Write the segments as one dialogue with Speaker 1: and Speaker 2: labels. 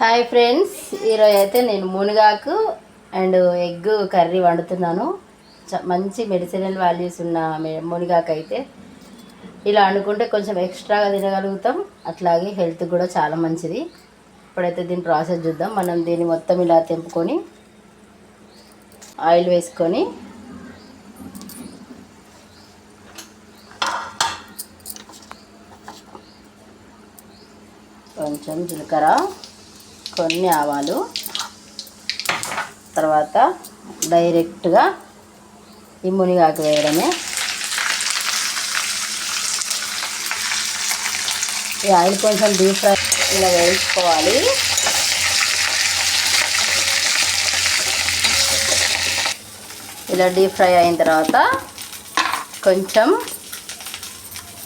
Speaker 1: Hi friends ఈరోజు అయితే నేను మునగాకు అండ్ ఎగ్ కర్రీ వండుతున్నాను. చ- మంచి మెడిసినల్ వాల్యూస్ ఉన్న మె- మునగాకు అయితే ఇలా అనుకుంటే కొంచెం ఎక్స్ట్రాగా తినగలుగుతాం. అట్లాగే హెల్త్ కూడా చాలా మంచిది. ఇప్పుడైతే దీని ప్రాసెస్ చూద్దాం. మనం దీన్ని మొత్తం ఇలా తెంపుకొని ఆయిల్ వేసుకొని కొంచెం జీలకర్ర కొన్ని ఆవాలు. తర్వాత డైరెక్ట్గా ఈ మునిగాకు వేయడమే. ఈ ఆయిల్ కొంచెం డీప్ ఫ్రై ఇలా వేయించుకోవాలి. ఇలా డీప్ ఫ్రై అయిన తర్వాత కొంచెం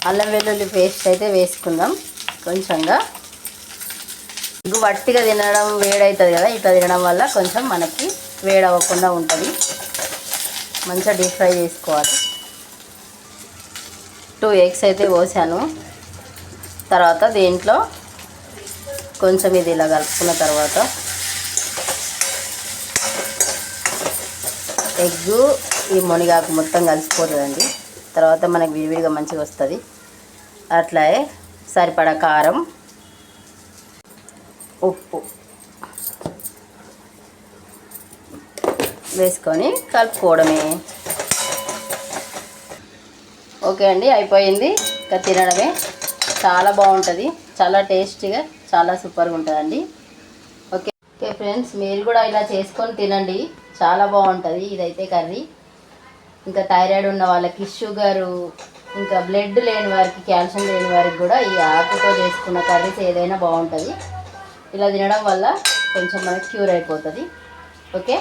Speaker 1: అల్లం వెల్లుల్లి పేస్ట్ అయితే వేసుకుందాం. కొంచెంగా వట్టిగా తినడం వేడవుతుంది కదా ఇట్లా తినడం వల్ల కొంచెం మనకి వేడవ్వకుండా ఉంటుంది. మంచిగా డీప్ ఫ్రై చేసుకోవాలి. టూ ఎగ్స్ అయితే పోసాను తర్వాత దీంట్లో కొంచెం ఇది ఇలా కలుపుకున్న తర్వాత ఎగ్గు ఈ మునిగాకు మొత్తం కలిసిపోతుందండి. తర్వాత మనకి విడివిడిగా మంచిగా వస్తుంది. అట్లాగే సరిపడా కారం ఉప్పు వేసుకొని కలుపుకోవడమే. ఓకే అండి అయిపోయింది. ఇంకా తినడమే. చాలా బాగుంటుంది. చాలా టేస్టీగా చాలా సూపర్గా ఉంటుందండి. ఓకే ఓకే ఫ్రెండ్స్ మీరు కూడా ఇలా చేసుకొని తినండి. చాలా బాగుంటుంది. ఇదైతే కర్రీ. ఇంకా థైరాయిడ్ ఉన్న వాళ్ళకి షుగరు ఇంకా బ్లడ్ లేని వారికి కాల్షియం లేని వారికి కూడా ఈ ఆకుతో చేసుకున్న కర్రీస్ ఏదైనా బాగుంటుంది. ఇలా తినడం వల్ల కొంచెం మనకి క్యూర్ అయిపోతుంది. ఓకే